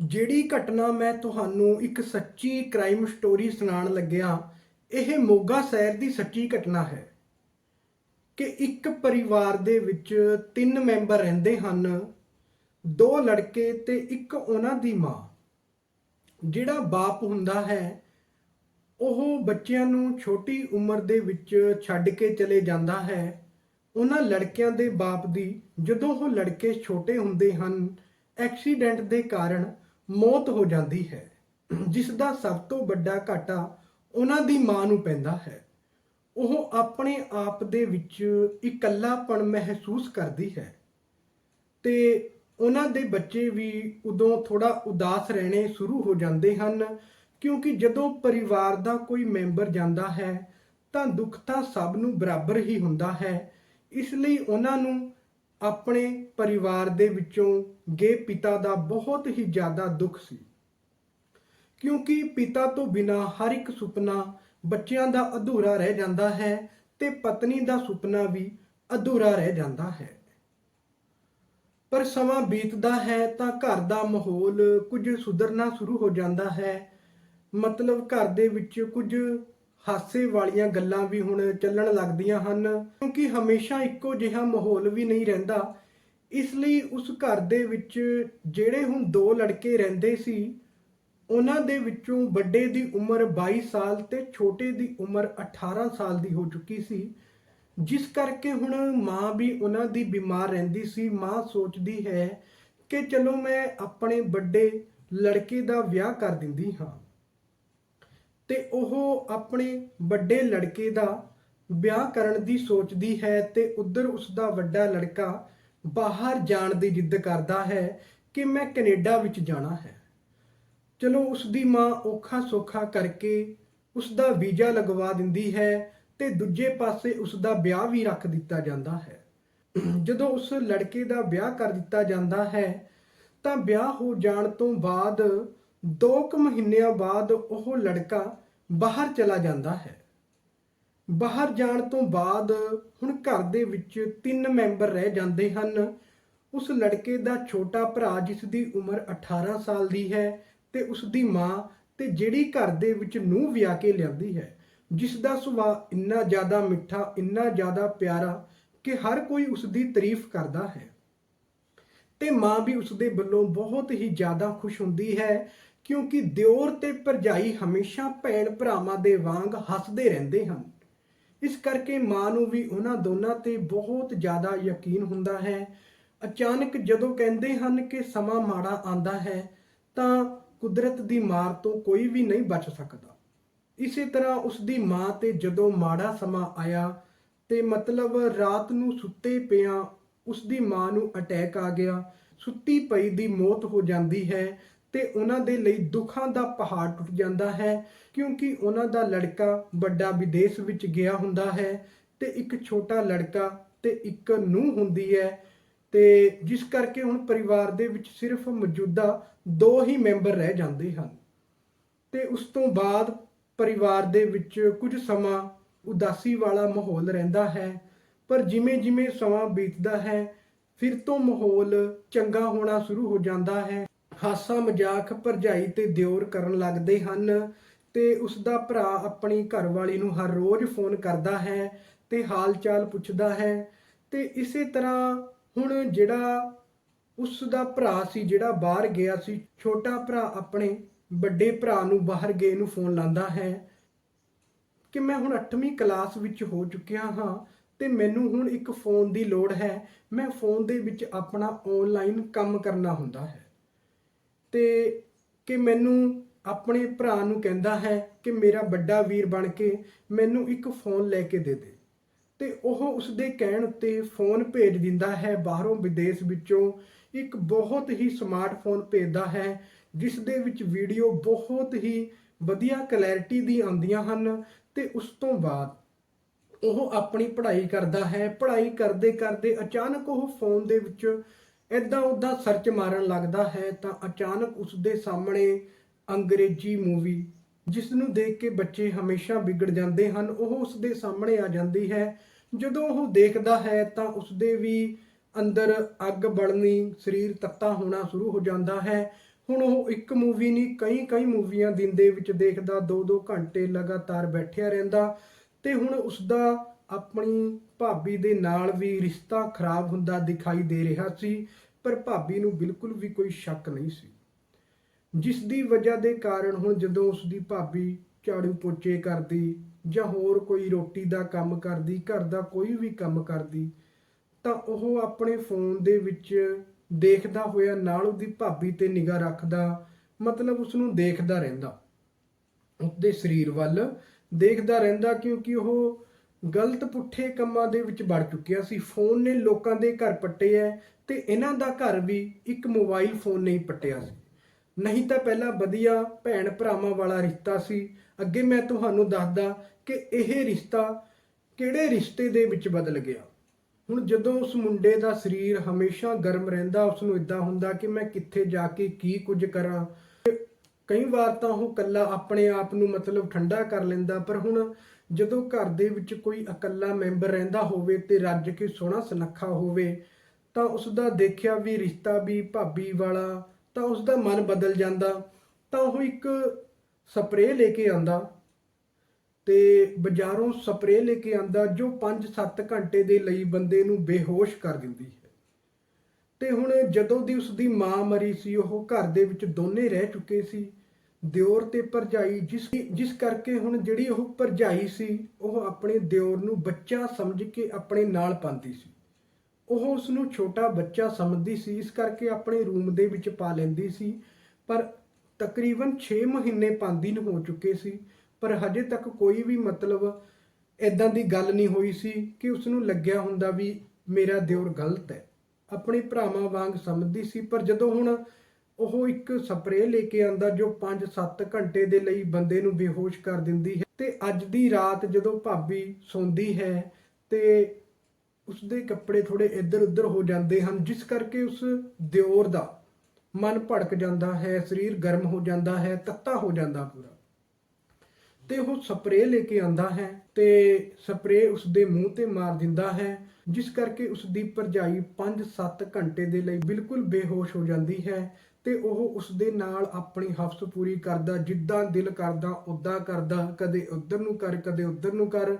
ਜਿਹੜੀ ਘਟਨਾ ਮੈਂ ਤੁਹਾਨੂੰ ਇੱਕ ਸੱਚੀ ਕ੍ਰਾਈਮ ਸਟੋਰੀ ਸੁਣਾਉਣ ਲੱਗਿਆ, ਇਹ ਮੋਗਾ ਸ਼ਹਿਰ ਦੀ ਸੱਚੀ ਘਟਨਾ ਹੈ ਕਿ ਇੱਕ ਪਰਿਵਾਰ ਦੇ ਵਿੱਚ ਤਿੰਨ ਮੈਂਬਰ ਰਹਿੰਦੇ ਹਨ, ਦੋ ਲੜਕੇ ਤੇ ਇੱਕ ਉਹਨਾਂ ਦੀ ਮਾਂ। ਜਿਹੜਾ ਬਾਪ ਹੁੰਦਾ ਹੈ, ਉਹ ਬੱਚਿਆਂ ਨੂੰ ਛੋਟੀ ਉਮਰ ਦੇ ਵਿੱਚ ਛੱਡ ਕੇ ਚਲੇ ਜਾਂਦਾ ਹੈ। ਉਹਨਾਂ ਲੜਕਿਆਂ ਦੇ ਬਾਪ ਦੀ ਜਦੋਂ ਉਹ ਲੜਕੇ ਛੋਟੇ ਹੁੰਦੇ ਹਨ, ਐਕਸੀਡੈਂਟ ਦੇ ਕਾਰਨ ਮੌਤ ਹੋ ਜਾਂਦੀ ਹੈ। ਜਿਸ ਦਾ ਸਭ ਤੋਂ ਵੱਡਾ ਘਾਟਾ ਉਹਨਾਂ ਦੀ ਮਾਂ ਨੂੰ ਪੈਂਦਾ ਹੈ। ਉਹ ਆਪਣੇ ਆਪ ਦੇ ਵਿੱਚ ਇਕੱਲਾਪਣ ਮਹਿਸੂਸ ਕਰਦੀ ਹੈ ਤੇ ਉਹਨਾਂ ਦੇ ਬੱਚੇ ਵੀ ਉਦੋਂ ਥੋੜਾ ਉਦਾਸ ਰਹਿਣੇ ਸ਼ੁਰੂ ਹੋ ਜਾਂਦੇ ਹਨ, ਕਿਉਂਕਿ ਜਦੋਂ ਪਰਿਵਾਰ ਦਾ ਕੋਈ ਮੈਂਬਰ ਜਾਂਦਾ ਹੈ ਤਾਂ ਦੁੱਖ ਤਾਂ ਸਭ ਨੂੰ ਬਰਾਬਰ ਹੀ ਹੁੰਦਾ ਹੈ। ਇਸ ਲਈ ਉਹਨਾਂ ਨੂੰ ਆਪਣੇ ਪਰਿਵਾਰ ਦੇ ਵਿੱਚੋਂ ਗਏ ਪਿਤਾ ਦਾ ਬਹੁਤ ਹੀ ਜ਼ਿਆਦਾ ਦੁੱਖ ਸੀ। ਕਿਉਂਕਿ ਪਿਤਾ ਤੋਂ ਬਿਨਾ ਹਰ ਇੱਕ ਸੁਪਨਾ ਬੱਚਿਆਂ ਦਾ ਅਧੂਰਾ ਰਹਿ ਜਾਂਦਾ ਹੈ ਤੇ ਪਤਨੀ ਦਾ ਸੁਪਨਾ ਵੀ ਅਧੂਰਾ ਰਹਿ ਜਾਂਦਾ ਹੈ। ਪਰ ਸਮਾਂ ਬੀਤਦਾ ਹੈ ਤਾਂ ਘਰ ਦਾ ਮਾਹੌਲ ਕੁਝ ਸੁਧਰਨਾ ਸ਼ੁਰੂ ਹੋ ਜਾਂਦਾ ਹੈ। ਮਤਲਬ ਘਰ ਦੇ ਵਿੱਚ ਕੁਝ ਹਾਸੇ ਵਾਲੀਆਂ ਗੱਲਾਂ ਵੀ ਹੁਣ ਚੱਲਣ ਲੱਗਦੀਆਂ ਹਨ। ਕਿਉਂਕਿ ਹਮੇਸ਼ਾ ਇੱਕੋ ਜਿਹਾ ਮਾਹੌਲ ਵੀ ਨਹੀਂ ਰਹਿੰਦਾ। ਇਸ ਲਈ ਉਸ ਘਰ ਦੇ ਵਿੱਚ ਜਿਹੜੇ ਹੁਣ ਦੋ ਲੜਕੇ ਰਹਿੰਦੇ ਸੀ, ਉਹਨਾਂ ਦੇ ਵਿੱਚੋਂ ਵੱਡੇ ਦੀ ਉਮਰ 22 ਸਾਲ ਤੇ ਛੋਟੇ ਦੀ ਉਮਰ 18 ਸਾਲ ਦੀ ਹੋ ਚੁੱਕੀ ਸੀ। ਜਿਸ ਕਰਕੇ ਹੁਣ ਮਾਂ ਵੀ ਉਹਨਾਂ ਦੀ ਬਿਮਾਰ ਰਹਿੰਦੀ ਸੀ। ਮਾਂ ਸੋਚਦੀ ਹੈ ਕਿ ਚਲੋ ਮੈਂ ਆਪਣੇ ਵੱਡੇ ਲੜਕੇ ਦਾ ਵਿਆਹ ਕਰ ਦਿੰਦੀ ਹਾਂ। ਤੇ ਉਹ ਆਪਣੇ ਵੱਡੇ ਲੜਕੇ ਦਾ ਵਿਆਹ ਕਰਨ ਦੀ ਸੋਚਦੀ ਹੈ ਤੇ ਉਧਰ ਉਸ ਦਾ ਵੱਡਾ ਲੜਕਾ ਬਾਹਰ ਜਾਣ ਦੀ ਜਿੱਦ ਕਰਦਾ ਹੈ ਕਿ ਮੈਂ ਕੈਨੇਡਾ ਵਿੱਚ ਜਾਣਾ ਹੈ। ਚਲੋ ਉਸ ਦੀ ਮਾਂ ਔਖਾ ਸੌਖਾ ਕਰਕੇ ਉਸ ਦਾ ਵੀਜ਼ਾ ਲਗਵਾ ਦਿੰਦੀ ਹੈ ਤੇ ਦੂਜੇ ਪਾਸੇ ਉਸ ਦਾ ਵਿਆਹ ਵੀ ਰੱਖ ਦਿੱਤਾ ਜਾਂਦਾ ਹੈ। ਜਦੋਂ ਉਸ ਲੜਕੇ ਦਾ ਵਿਆਹ ਕਰ ਦਿੱਤਾ ਜਾਂਦਾ ਹੈ ਤਾਂ ਵਿਆਹ ਹੋ ਜਾਣ ਤੋਂ ਬਾਅਦ 2 ਕੁ ਮਹੀਨਿਆਂ ਬਾਅਦ ਉਹ ਲੜਕਾ ਬਾਹਰ ਚਲਾ ਜਾਂਦਾ ਹੈ। ਬਾਹਰ ਜਾਣ ਤੋਂ ਬਾਅਦ ਹੁਣ ਘਰ ਦੇ ਵਿੱਚ ਤਿੰਨ ਮੈਂਬਰ ਰਹਿ ਜਾਂਦੇ ਹਨ। ਉਸ ਲੜਕੇ ਦਾ ਛੋਟਾ ਭਰਾ, ਜਿਸ ਦੀ ਉਮਰ 18 ਸਾਲ ਦੀ ਹੈ ਤੇ ਉਸ ਦੀ ਮਾਂ ਤੇ ਜਿਹੜੀ ਘਰ ਦੇ ਵਿੱਚ ਨੂੰਹ ਵਿਆਹ ਕੇ ਲਿਆਂਦੀ ਹੈ। ਜਿਸ ਦਾ ਸੁਭਾਅ ਇੰਨਾ ਜ਼ਿਆਦਾ ਮਿੱਠਾ, ਇੰਨਾ ਜ਼ਿਆਦਾ ਪਿਆਰਾ ਕਿ ਹਰ ਕੋਈ ਉਸ ਦੀ ਤਾਰੀਫ ਕਰਦਾ ਹੈ। ਤੇ ਮਾਂ ਵੀ ਉਸ ਦੇ ਵੱਲੋਂ ਬਹੁਤ ਹੀ ਜ਼ਿਆਦਾ ਖੁਸ਼ ਹੁੰਦੀ ਹੈ ਕਿਉਂਕਿ ਦਿਓਰ ਤੇ ਭਰਜਾਈ ਹਮੇਸ਼ਾ ਭੈਣ ਭਰਾਵਾਂ ਦੇ ਵਾਂਗ ਹੱਸਦੇ ਰਹਿੰਦੇ ਹਨ। ਇਸ ਕਰਕੇ ਮਾਂ ਨੂੰ ਵੀ ਉਹਨਾਂ ਦੋਨਾਂ ਤੇ ਬਹੁਤ ਜ਼ਿਆਦਾ ਯਕੀਨ ਹੁੰਦਾ ਹੈ। ਅਚਾਨਕ ਜਦੋਂ ਕਹਿੰਦੇ ਹਨ ਕਿ ਸਮਾਂ ਮਾੜਾ ਆਂਦਾ ਹੈ, ਤਾਂ ਕੁਦਰਤ ਦੀ ਮਾਰ ਤੋਂ ਕੋਈ ਵੀ ਨਹੀਂ ਬਚ ਸਕਦਾ। ਇਸੇ ਤਰ੍ਹਾਂ ਉਸ ਦੀ ਮਾਂ ਤੇ ਜਦੋਂ ਮਾੜਾ ਸਮਾਂ ਆਇਆ ਤੇ ਮਤਲਬ ਰਾਤ ਨੂੰ ਸੁੱਤੇ ਪਿਆ ਉਸ ਦੀ ਮਾਂ ਨੂੰ ਅਟੈਕ ਆ ਗਿਆ, ਸੁੱਤੀ ਪਈ ਦੀ ਮੌਤ ਹੋ ਜਾਂਦੀ ਹੈ ਤੇ ਉਹਨਾਂ ਦੇ ਲਈ ਦੁੱਖਾਂ ਦਾ ਪਹਾੜ ਟੁੱਟ ਜਾਂਦਾ ਹੈ, ਕਿਉਂਕਿ ਉਹਨਾਂ ਦਾ ਲੜਕਾ ਵੱਡਾ ਵਿਦੇਸ਼ ਵਿੱਚ ਗਿਆ ਹੁੰਦਾ ਹੈ ਤੇ ਇੱਕ ਛੋਟਾ ਲੜਕਾ ਤੇ ਇੱਕ ਨੂੰਹ ਹੁੰਦੀ ਹੈ ਤੇ ਜਿਸ ਕਰਕੇ ਹੁਣ ਪਰਿਵਾਰ ਦੇ ਵਿੱਚ ਸਿਰਫ ਮੌਜੂਦਾ ਦੋ ਹੀ ਮੈਂਬਰ ਰਹਿ ਜਾਂਦੇ ਹਨ। ਤੇ ਉਸ ਤੋਂ ਬਾਅਦ ਪਰਿਵਾਰ ਦੇ ਵਿੱਚ ਕੁਝ ਸਮਾਂ ਉਦਾਸੀ ਵਾਲਾ ਮਾਹੌਲ ਰਹਿੰਦਾ ਹੈ, ਪਰ ਜਿਵੇਂ ਜਿਵੇਂ ਸਮਾਂ ਬੀਤਦਾ ਹੈ, ਫਿਰ ਤੋਂ ਮਾਹੌਲ ਚੰਗਾ ਹੋਣਾ ਸ਼ੁਰੂ ਹੋ ਜਾਂਦਾ ਹੈ। ਹਾਸਾ ਮਜ਼ਾਕ ਭਰਜਾਈ ਤੇ ਦਿਓਰ ਕਰਨ ਲੱਗਦੇ ਹਨ ਤੇ ਉਸ ਦਾ ਭਰਾ ਆਪਣੀ ਘਰਵਾਲੀ ਨੂੰ ਹਰ ਰੋਜ਼ ਫੋਨ ਕਰਦਾ ਹੈ ਤੇ ਹਾਲ ਚਾਲ ਪੁੱਛਦਾ ਹੈ ਤੇ ਇਸੇ ਤਰ੍ਹਾਂ ਹੁਣ ਜਿਹੜਾ ਉਸ ਦਾ ਭਰਾ ਸੀ, ਜਿਹੜਾ ਬਾਹਰ ਗਿਆ ਸੀ, ਛੋਟਾ ਭਰਾ ਆਪਣੇ ਵੱਡੇ ਭਰਾ ਨੂੰ ਬਾਹਰ ਗਏ ਨੂੰ ਫੋਨ ਲਾਉਂਦਾ ਹੈ ਕਿ ਮੈਂ ਹੁਣ 8ਵੀਂ ਕਲਾਸ ਵਿੱਚ ਹੋ ਚੁੱਕਿਆ ਹਾਂ ਤੇ ਮੈਨੂੰ ਹੁਣ ਇੱਕ ਫੋਨ ਦੀ ਲੋੜ ਹੈ। ਮੈਂ ਫੋਨ ਦੇ ਵਿੱਚ ਆਪਣਾ ਆਨਲਾਈਨ ਕੰਮ ਕਰਨਾ ਹੁੰਦਾ ਹੈ। ਤੇ ਕਿ ਮੈਨੂੰ ਆਪਣੇ ਭਰਾ ਨੂੰ ਕਹਿੰਦਾ ਹੈ ਕਿ ਮੇਰਾ ਵੱਡਾ ਵੀਰ ਬਣ ਕੇ ਮੈਨੂੰ ਇੱਕ ਫੋਨ ਲੈ ਕੇ ਦੇ ਦੇ। ਤੇ ਉਹ ਉਸ ਦੇ ਕਹਿਣ ਉੱਤੇ ਫੋਨ ਭੇਜ ਦਿੰਦਾ ਹੈ, ਬਾਹਰੋਂ ਵਿਦੇਸ਼ ਵਿੱਚੋਂ ਇੱਕ ਬਹੁਤ ਹੀ ਸਮਾਰਟਫੋਨ ਭੇਜਦਾ ਹੈ, ਜਿਸ ਦੇ ਵਿੱਚ ਵੀਡੀਓ ਬਹੁਤ ਹੀ ਵਧੀਆ ਕਲੈਰਿਟੀ ਦੀ ਆਉਂਦੀਆਂ ਹਨ ਤੇ ਉਸ ਤੋਂ ਬਾਅਦ ਉਹ ਆਪਣੀ ਪੜ੍ਹਾਈ ਕਰਦਾ ਹੈ। ਪੜ੍ਹਾਈ ਕਰਦੇ ਕਰਦੇ ਅਚਾਨਕ ਉਹ ਫੋਨ ਦੇ ਵਿੱਚ ਇਦਾਂ ਉਦਾਂ ਸਰਚ ਮਾਰਨ ਲੱਗਦਾ ਹੈ ਤਾਂ ਅਚਾਨਕ ਉਸ ਦੇ ਸਾਹਮਣੇ ਅੰਗਰੇਜ਼ੀ ਮੂਵੀ ਜਿਸ ਨੂੰ ਦੇਖ ਕੇ ਬੱਚੇ ਹਮੇਸ਼ਾ ਵਿਗੜ ਜਾਂਦੇ ਹਨ। ਉਹ ਉਸ ਦੇ ਸਾਹਮਣੇ ਆ ਜਾਂਦੀ ਹੈ। ਜਦੋਂ ਉਹ ਦੇਖਦਾ ਹੈ ਤਾਂ ਉਸ ਦੇ ਵੀ ਅੰਦਰ ਅੱਗ ਬਲਣੀ, ਸਰੀਰ ਤੱਤਾ ਹੋਣਾ ਸ਼ੁਰੂ ਹੋ ਜਾਂਦਾ ਹੈ। ਹੁਣ ਉਹ ਇੱਕ ਮੂਵੀ ਨਹੀਂ ਕਈ ਕਈ ਮੂਵੀਆਂ ਦਿਨ ਦੇ ਵਿੱਚ ਦੇਖਦਾ 2-2 ਘੰਟੇ ਲਗਾਤਾਰ ਬੈਠਿਆ ਰਹਿੰਦਾ ਤੇ ਹੁਣ ਉਸਦਾ ਆਪਣੀ ਭਾਬੀ ਦੇ ਨਾਲ ਵੀ ਰਿਸ਼ਤਾ ਖਰਾਬ ਹੁੰਦਾ ਦਿਖਾਈ ਦੇ ਰਿਹਾ ਸੀ, ਪਰ ਭਾਬੀ ਨੂੰ ਬਿਲਕੁਲ ਵੀ ਕੋਈ ਸ਼ੱਕ ਨਹੀਂ ਸੀ। ਜਿਸ ਦੀ ਵਜ੍ਹਾ ਦੇ ਕਾਰਨ ਹੁਣ ਜਦੋਂ ਉਸਦੀ ਭਾਬੀ ਝਾੜੂ ਪੋਚੇ ਕਰਦੀ ਜਾਂ ਹੋਰ ਕੋਈ ਰੋਟੀ ਦਾ ਕੰਮ ਕਰਦੀ, ਘਰ ਦਾ ਕੋਈ ਵੀ ਕੰਮ ਕਰਦੀ, ਤਾਂ ਉਹ ਆਪਣੇ ਫੋਨ ਦੇ ਵਿੱਚ ਦੇਖਦਾ ਹੋਇਆ ਨਾਲ ਉਹਦੀ ਭਾਬੀ ਤੇ ਨਿਗਾਹ ਰੱਖਦਾ, ਮਤਲਬ ਉਸ ਨੂੰ ਦੇਖਦਾ ਰਹਿੰਦਾ। ਉਸਦੇ ਸਰੀਰ ਵੱਲ ਦੇਖਦਾ ਰਹਿੰਦਾ ਕਿਉਂਕਿ ਉਹ ਗਲਤ ਪੁੱਠੇ ਕੰਮਾਂ ਦੇ ਵਿੱਚ ਵੜ ਚੁੱਕਿਆ ਸੀ। ਫੋਨ ਨੇ ਲੋਕਾਂ ਦੇ ਘਰ ਪੱਟੇ ਐ ਤੇ ਇਹਨਾਂ ਦਾ ਘਰ ਵੀ ਇੱਕ ਮੋਬਾਈਲ ਫੋਨ ਨਹੀਂ ਪੱਟਿਆ ਸੀ। ਨਹੀਂ ਤਾਂ ਪਹਿਲਾਂ ਵਧੀਆ ਭੈਣ ਭਰਾਵਾਂ ਵਾਲਾ ਰਿਸ਼ਤਾ ਸੀ। ਅੱਗੇ ਮੈਂ ਤੁਹਾਨੂੰ ਦੱਸਦਾ ਕਿ ਇਹ ਰਿਸ਼ਤਾ ਕਿਹੜੇ ਰਿਸ਼ਤੇ ਦੇ ਵਿੱਚ ਬਦਲ ਗਿਆ। ਹੁਣ ਜਦੋਂ ਉਸ ਮੁੰਡੇ ਦਾ ਸਰੀਰ ਹਮੇਸ਼ਾ ਗਰਮ ਰਹਿੰਦਾ, ਉਸ ਨੂੰ ਇਦਾਂ ਹੁੰਦਾ ਕਿ ਮੈਂ ਕਿੱਥੇ ਜਾ ਕੇ ਕੀ ਕੁਝ ਕਰਾਂ। ਕਈ ਵਾਰ ਤਾਂ ਉਹ ਇਕੱਲਾ ਆਪਣੇ ਆਪ ਨੂੰ ਮਤਲਬ ਠੰਡਾ ਕਰ ਲੈਂਦਾ, ਪਰ ਹੁਣ ਜਦੋਂ ਘਰ ਦੇ ਵਿੱਚ ਕੋਈ ਇਕੱਲਾ ਮੈਂਬਰ ਰਹਿੰਦਾ ਹੋਵੇ ਤੇ ਰੱਜ ਕੇ ਸੋਹਣਾ ਸੁਨੱਖਾ ਹੋਵੇ, ਤਾਂ ਉਸ ਦਾ ਦੇਖਿਆ ਵੀ ਰਿਸ਼ਤਾ ਵੀ ਭਾਬੀ ਵਾਲਾ, ਤਾਂ ਉਸ ਦਾ ਮਨ ਬਦਲ ਜਾਂਦਾ, ਤਾਂ ਉਹ ਇੱਕ ਸਪਰੇਅ ਲੈ ਕੇ ਆਂਦਾ ਤੇ ਬਾਜ਼ਾਰੋਂ ਸਪਰੇਅ ਲੈ ਕੇ ਆਂਦਾ ਜੋ 5-7 ਘੰਟੇ ਦੇ ਲਈ ਬੰਦੇ ਨੂੰ ਬੇਹੋਸ਼ ਕਰ ਦਿੰਦੀ ਹੈ। ਤੇ ਹੁਣ ਜਦੋਂ ਦੀ ਉਸਦੀ ਮਾਂ ਮਰੀ ਸੀ, ਉਹ ਘਰ ਦੇ ਵਿੱਚ ਦੋਨੇ ਰਹਿ ਚੁੱਕੇ ਸੀ ਦਿਓਰ ਤੇ ਭਰਜਾਈ ਜਿਸ ਜਿਸ ਕਰਕੇ ਹੁਣ ਜਿਹੜੀ ਉਹ ਭਰਜਾਈ ਸੀ, ਉਹ ਆਪਣੇ ਦਿਓਰ ਨੂੰ ਬੱਚਾ ਸਮਝ ਕੇ ਆਪਣੇ ਨਾਲ ਪਾਉਂਦੀ ਸੀ। ਉਹ ਉਸ ਨੂੰ ਛੋਟਾ ਬੱਚਾ ਸਮਝਦੀ ਸੀ, ਇਸ ਕਰਕੇ ਆਪਣੇ ਰੂਮ ਦੇ ਵਿੱਚ ਪਾ ਲੈਂਦੀ ਸੀ। ਪਰ ਤਕਰੀਬਨ 6 ਮਹੀਨੇ ਪਾਉਂਦੀ ਨੂੰ ਹੋ ਚੁੱਕੇ ਸੀ। ਪਰ ਹਜੇ ਤੱਕ ਕੋਈ ਵੀ ਮਤਲਬ ਇਦਾਂ ਦੀ ਗੱਲ ਨਹੀਂ ਹੋਈ ਸੀ ਕਿ ਉਸ ਨੂੰ ਲੱਗਿਆ ਹੁੰਦਾ ਵੀ ਮੇਰਾ ਦਿਓਰ ਗਲਤ ਹੈ। ਆਪਣੇ ਭਰਾਵਾਂ ਵਾਂਗ ਸਮਝਦੀ ਸੀ, ਪਰ ਜਦੋਂ ਹੁਣ ਉਹ ਇੱਕ ਸਪਰੇਅ ਲੈ ਕੇ ਆਂਦਾ ਜੋ 5-7 ਘੰਟੇ ਦੇ ਲਈ ਬੰਦੇ ਨੂੰ ਬੇਹੋਸ਼ ਕਰ ਦਿੰਦੀ ਹੈ ਤੇ ਅੱਜ ਦੀ ਰਾਤ ਜਦੋਂ ਭਾਬੀ ਸੌਂਦੀ ਹੈ ਤੇ ਉਸਦੇ ਕੱਪੜੇ ਥੋੜੇ ਇੱਧਰ ਉੱਧਰ ਹੋ ਜਾਂਦੇ ਹਨ, ਜਿਸ ਕਰਕੇ ਉਸ ਦਿਓਰ ਦਾ ਮਨ ਭੜਕ ਜਾਂਦਾ ਹੈ, ਸਰੀਰ ਗਰਮ ਹੋ ਜਾਂਦਾ ਹੈ, ਤੱਤਾ ਹੋ ਜਾਂਦਾ ਪੂਰਾ। ਤੇ ਉਹ ਸਪਰੇਅ ਲੈ ਕੇ ਆਂਦਾ ਹੈ ਤੇ ਸਪਰੇਅ ਉਸਦੇ ਮੂੰਹ ਤੇ ਮਾਰ ਦਿੰਦਾ ਹੈ, ਜਿਸ ਕਰਕੇ ਉਸ ਦੀ ਭਰਜਾਈ 5-7 ਘੰਟੇ ਦੇ ਲਈ ਬਿਲਕੁਲ ਬੇਹੋਸ਼ ਹੋ ਜਾਂਦੀ ਹੈ ਤੇ ਉਹ ਉਸ ਦੇ ਨਾਲ ਆਪਣੀ ਹਫਸ ਪੂਰੀ ਕਰਦਾ, ਜਿੱਦਾਂ ਦਿਲ ਕਰਦਾ ਉਦਾਂ ਕਰਦਾ, ਕਦੇ ਉਧਰ ਨੂੰ ਕਰ, ਕਦੇ ਉਧਰ ਨੂੰ ਕਰ।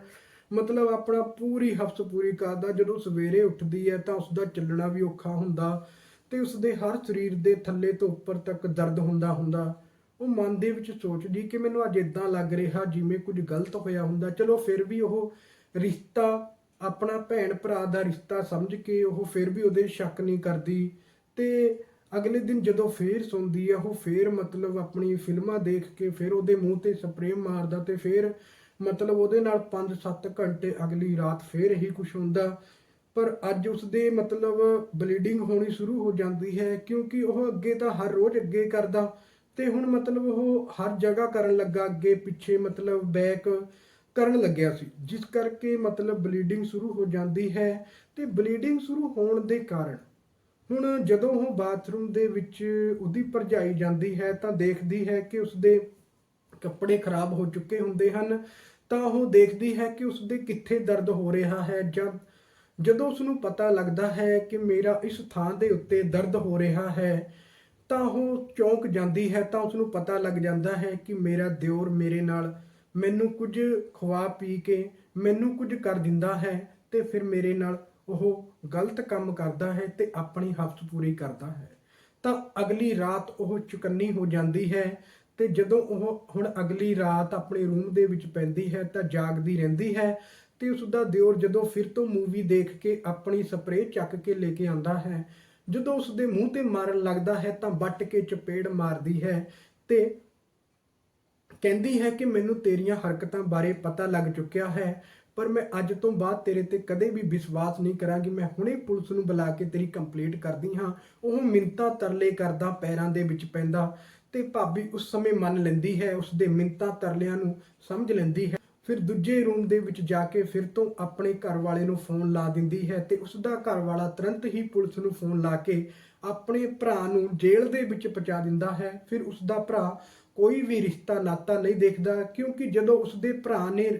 ਮਤਲਬ ਆਪਣਾ ਪੂਰੀ ਹਫਸ ਪੂਰੀ ਕਰਦਾ, ਜਦੋਂ ਸਵੇਰੇ ਉੱਠਦੀ ਹੈ ਤਾਂ ਉਸ ਦਾ ਚੱਲਣਾ ਵੀ ਔਖਾ ਹੁੰਦਾ ਤੇ ਉਸ ਦੇ ਹਰ ਸਰੀਰ ਦੇ ਥੱਲੇ ਤੋਂ ਉੱਪਰ ਤੱਕ ਦਰਦ ਹੁੰਦਾ ਹੁੰਦਾ। ਉਹ ਮਨ ਦੇ ਵਿੱਚ ਸੋਚਦੀ ਕਿ ਮੈਨੂੰ ਅੱਜ ਇਦਾਂ ਲੱਗ ਰਿਹਾ ਜਿਵੇਂ ਕੁਝ ਗਲਤ ਹੋਇਆ ਹੁੰਦਾ। ਚਲੋ ਫਿਰ ਵੀ ਉਹ ਰਿਸ਼ਤਾ, ਆਪਣਾ ਭੈਣ ਭਰਾ ਦਾ ਰਿਸ਼ਤਾ ਸਮਝ ਕੇ ਉਹ ਫਿਰ ਵੀ ਉਹਦੇ ਸ਼ੱਕ ਨਹੀਂ ਕਰਦੀ ਤੇ ਅਗਲੇ ਦਿਨ ਜਦੋਂ ਫੇਰ ਸੌਂਦੀ ਆ, ਉਹ ਫੇਰ ਮਤਲਬ ਆਪਣੀ ਫਿਲਮਾਂ ਦੇਖ ਕੇ ਫਿਰ ਉਹਦੇ ਮੂੰਹ ਤੇ ਸਪਰੇਅ ਮਾਰਦਾ ਤੇ ਫਿਰ ਮਤਲਬ ਉਹਦੇ ਨਾਲ 5-7 ਘੰਟੇ ਅਗਲੀ ਰਾਤ ਫੇਰ ਇਹੀ ਕੁਝ ਹੁੰਦਾ। ਪਰ ਅੱਜ ਉਸਦੇ ਮਤਲਬ ਬਲੀਡਿੰਗ ਹੋਣੀ ਸ਼ੁਰੂ ਹੋ ਜਾਂਦੀ ਹੈ ਕਿਉਂਕਿ ਉਹ ਅੱਗੇ ਤਾਂ ਹਰ ਰੋਜ਼ ਅੱਗੇ ਕਰਦਾ ਤੇ ਹੁਣ ਮਤਲਬ ਉਹ ਹਰ ਜਗ੍ਹਾ ਕਰਨ ਲੱਗਾ, ਅੱਗੇ ਪਿੱਛੇ ਮਤਲਬ ਬੈਕ ਕਰਨ ਲੱਗਿਆ ਸੀ। ਜਿਸ ਕਰਕੇ ਮਤਲਬ ਬਲੀਡਿੰਗ ਸ਼ੁਰੂ ਹੋ ਜਾਂਦੀ ਹੈ ਤੇ ਬਲੀਡਿੰਗ ਸ਼ੁਰੂ ਹੋਣ ਦੇ ਕਾਰਨ ਹੁਣ ਜਦੋਂ ਉਹ ਬਾਥਰੂਮ ਦੇ ਵਿੱਚ ਉਹਦੀ ਭਰਜਾਈ ਜਾਂਦੀ ਹੈ ਤਾਂ ਦੇਖਦੀ ਹੈ ਕਿ ਉਸਦੇ ਕੱਪੜੇ ਖਰਾਬ ਹੋ ਚੁੱਕੇ ਹੁੰਦੇ ਹਨ, ਤਾਂ ਉਹ ਦੇਖਦੀ ਹੈ ਕਿ ਉਸਦੇ ਕਿੱਥੇ ਦਰਦ ਹੋ ਰਿਹਾ ਹੈ। ਜਦ, ਜਦੋਂ ਉਸ ਨੂੰ ਪਤਾ ਲੱਗਦਾ ਹੈ ਕਿ ਮੇਰਾ ਇਸ ਥਾਂ ਦੇ ਉੱਤੇ ਦਰਦ ਹੋ ਰਿਹਾ ਹੈ, ਤਾਂ ਉਹ ਚੌਂਕ ਜਾਂਦੀ ਹੈ ਤਾਂ ਉਸ ਨੂੰ ਪਤਾ ਲੱਗ ਜਾਂਦਾ ਹੈ ਕਿ ਮੇਰਾ ਦਿਓਰ ਮੇਰੇ ਨਾਲ ਮੈਨੂੰ ਕੁਝ ਖਵਾ ਪੀ ਕੇ, ਮੈਨੂੰ ਕੁਝ ਕਰ ਦਿੰਦਾ ਹੈ ਤੇ ਫਿਰ ਮੇਰੇ ਨਾਲ ਉਹ ਗਲਤ ਕੰਮ ਕਰਦਾ ਹੈ ਤੇ ਆਪਣੀ ਹਫਤ ਪੂਰੀ ਕਰਦਾ ਹੈ। ਤਾਂ ਅਗਲੀ ਰਾਤ ਉਹ ਚੁਕੰਨੀ ਹੋ ਜਾਂਦੀ ਹੈ ਤੇ ਜਦੋਂ ਉਹ ਹੁਣ ਅਗਲੀ ਰਾਤ ਆਪਣੇ ਰੂਮ ਦੇ ਵਿੱਚ ਪੈਂਦੀ ਹੈ ਤਾਂ ਜਾਗਦੀ ਰਹਿੰਦੀ ਹੈ ਤੇ ਉਸ ਦਾ ਦਿਓਰ ਜਦੋਂ ਫਿਰ ਤੋਂ ਮੂਵੀ ਦੇਖ ਕੇ ਆਪਣੀ ਸਪਰੇਅ ਚੱਕ ਕੇ ਲੈ ਕੇ ਆਂਦਾ ਹੈ, ਜਦੋਂ ਉਸ ਦੇ ਮੂੰਹ ਤੇ ਮਾਰਨ ਲੱਗਦਾ ਹੈ ਤਾਂ ਵੱਟ ਕੇ ਚਪੇੜ ਮਾਰਦੀ ਹੈ ਤੇ ਕਹਿੰਦੀ ਹੈ ਕਿ ਮੈਨੂੰ ਤੇਰੀਆਂ ਹਰਕਤਾਂ ਬਾਰੇ ਪਤਾ ਲੱਗ ਚੁੱਕਿਆ ਹੈ। ਪਰ ਮੈਂ ਅੱਜ ਤੋਂ ਬਾਅਦ ਤੇਰੇ ਤੇ ਕਦੇ ਵੀ ਵਿਸ਼ਵਾਸ ਨਹੀਂ ਕਰਾਂਗੀ। ਮੈਂ ਹੁਣੇ ਪੁਲਿਸ ਨੂੰ ਬੁਲਾ ਕੇ ਤੇਰੀ ਕੰਪਲੇਂਟ ਕਰਦੀ ਹਾਂ। ਉਹ ਮਿੰਤਾ ਤਰਲੇ ਕਰਦਾ, ਪੈਰਾਂ ਦੇ ਵਿੱਚ ਪੈਂਦਾ ਤੇ ਭਾਬੀ ਉਸ ਸਮੇਂ ਮੰਨ ਲੈਂਦੀ ਹੈ ਉਸ ਦੇ ਮਿੰਤਾ ਤਰਲਿਆਂ ਨੂੰ ਸਮਝ ਲੈਂਦੀ ਹੈ। ਫਿਰ ਦੂਜੇ ਰੂਮ ਦੇ ਵਿੱਚ ਜਾ ਕੇ ਫਿਰ ਤੋਂ ਆਪਣੇ ਘਰ ਵਾਲੇ ਨੂੰ ਫੋਨ ਲਾ ਦਿੰਦੀ ਹੈ ਤੇ ਉਸ ਦਾ ਘਰ ਵਾਲਾ ਤੁਰੰਤ ਹੀ ਪੁਲਿਸ ਨੂੰ ਫੋਨ ਲਾ ਕੇ ਆਪਣੇ ਭਰਾ ਨੂੰ ਜੇਲ੍ਹ ਦੇ ਵਿੱਚ ਪਹੁੰਚਾ ਦਿੰਦਾ ਹੈ। ਫਿਰ ਉਸ ਦਾ ਭਰਾ ਕੋਈ ਵੀ ਰਿਸ਼ਤਾ ਨਾਤਾ ਨਹੀਂ ਦੇਖਦਾ, ਕਿਉਂਕਿ ਜਦੋਂ ਉਸ ਦੇ ਭਰਾ ਨੇ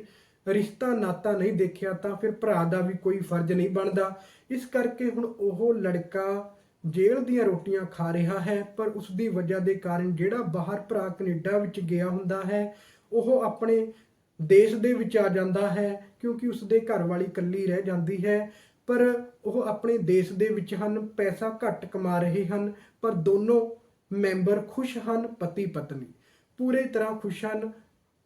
ਰਿਸ਼ਤਾ ਨਾਤਾ ਨਹੀਂ ਦੇਖਿਆ ਤਾਂ ਫਿਰ ਭਰਾ ਦਾ ਵੀ ਕੋਈ ਫਰਜ਼ ਨਹੀਂ ਬਣਦਾ। ਇਸ ਕਰਕੇ ਹੁਣ ਉਹ ਲੜਕਾ ਜੇਲ੍ਹ ਦੀਆਂ ਰੋਟੀਆਂ ਖਾ ਰਿਹਾ ਹੈ, ਪਰ ਉਸ ਦੀ ਵਜ੍ਹਾ ਦੇ ਕਾਰਨ ਜਿਹੜਾ ਬਾਹਰ ਭਰਾ ਕੈਨੇਡਾ ਵਿੱਚ ਗਿਆ ਹੁੰਦਾ ਹੈ, ਉਹ ਆਪਣੇ ਦੇਸ਼ ਦੇ ਵਿੱਚ ਆ ਜਾਂਦਾ ਹੈ, ਕਿਉਂਕਿ ਉਸ ਦੇ ਘਰ ਵਾਲੀ ਇਕੱਲੀ ਰਹਿ ਜਾਂਦੀ ਹੈ। ਪਰ ਉਹ ਆਪਣੇ ਦੇਸ਼ ਦੇ ਵਿੱਚ ਹਨ, ਪੈਸਾ ਘੱਟ ਕਮਾ ਰਹੇ ਹਨ, ਪਰ ਦੋਨੋਂ ਮੈਂਬਰ ਖੁਸ਼ ਹਨ ਪਤੀ ਪਤਨੀ ਪੂਰੇ ਤਰ੍ਹਾਂ ਖੁਸ਼ ਹਨ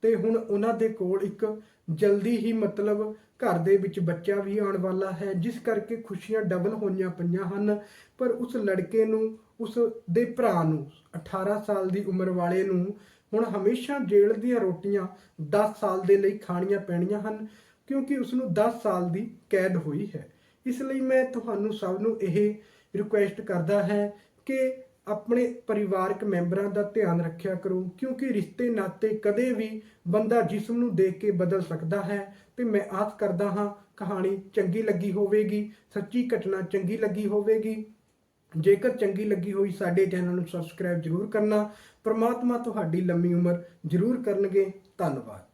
ਤੇ ਹੁਣ ਉਹਨਾਂ ਦੇ ਕੋਲ ਇੱਕ ਜਲਦੀ ਹੀ ਮਤਲਬ ਘਰ ਦੇ ਵਿੱਚ ਬੱਚਾ ਵੀ ਆਉਣ ਵਾਲਾ ਹੈ, ਜਿਸ ਕਰਕੇ ਖੁਸ਼ੀਆਂ ਡਬਲ ਹੋਈਆਂ ਪਈਆਂ ਹਨ। ਪਰ ਉਸ ਲੜਕੇ ਨੂੰ, ਉਸ ਦੇ ਭਰਾ ਨੂੰ 18 ਸਾਲ ਦੀ ਉਮਰ ਵਾਲੇ ਨੂੰ ਹੁਣ ਹਮੇਸ਼ਾ ਜੇਲ੍ਹ ਦੀਆਂ ਰੋਟੀਆਂ 10 ਸਾਲ ਦੇ ਲਈ ਖਾਣੀਆਂ ਪੈਣੀਆਂ ਹਨ, ਕਿਉਂਕਿ ਉਸ ਨੂੰ 10 ਸਾਲ ਦੀ ਕੈਦ ਹੋਈ ਹੈ। ਇਸ ਲਈ ਮੈਂ ਤੁਹਾਨੂੰ ਸਭ ਨੂੰ ਇਹ ਰਿਕੁਐਸਟ ਕਰਦਾ ਹੈ ਕਿ ਆਪਣੇ ਪਰਿਵਾਰਕ ਮੈਂਬਰਾਂ ਦਾ ਧਿਆਨ ਰੱਖਿਆ ਕਰੋ, ਕਿਉਂਕਿ ਰਿਸ਼ਤੇ ਨਾਤੇ ਕਦੇ ਵੀ ਬੰਦਾ ਜਿਸਮ ਨੂੰ ਦੇਖ ਕੇ ਬਦਲ ਸਕਦਾ ਹੈ। ਤੇ ਮੈਂ ਆਸ ਕਰਦਾ ਹਾਂ, ਕਹਾਣੀ ਚੰਗੀ ਲੱਗੀ ਹੋਵੇਗੀ, ਸੱਚੀ ਘਟਨਾ ਚੰਗੀ ਲੱਗੀ ਹੋਵੇਗੀ। ਜੇਕਰ ਚੰਗੀ ਲੱਗੀ ਹੋਈ, ਸਾਡੇ ਚੈਨਲ ਨੂੰ ਸਬਸਕ੍ਰਾਈਬ ਜ਼ਰੂਰ ਕਰਨਾ। ਪ੍ਰਮਾਤਮਾ ਤੁਹਾਡੀ ਲੰਮੀ ਉਮਰ ਜ਼ਰੂਰ ਕਰਨਗੇ। ਧੰਨਵਾਦ।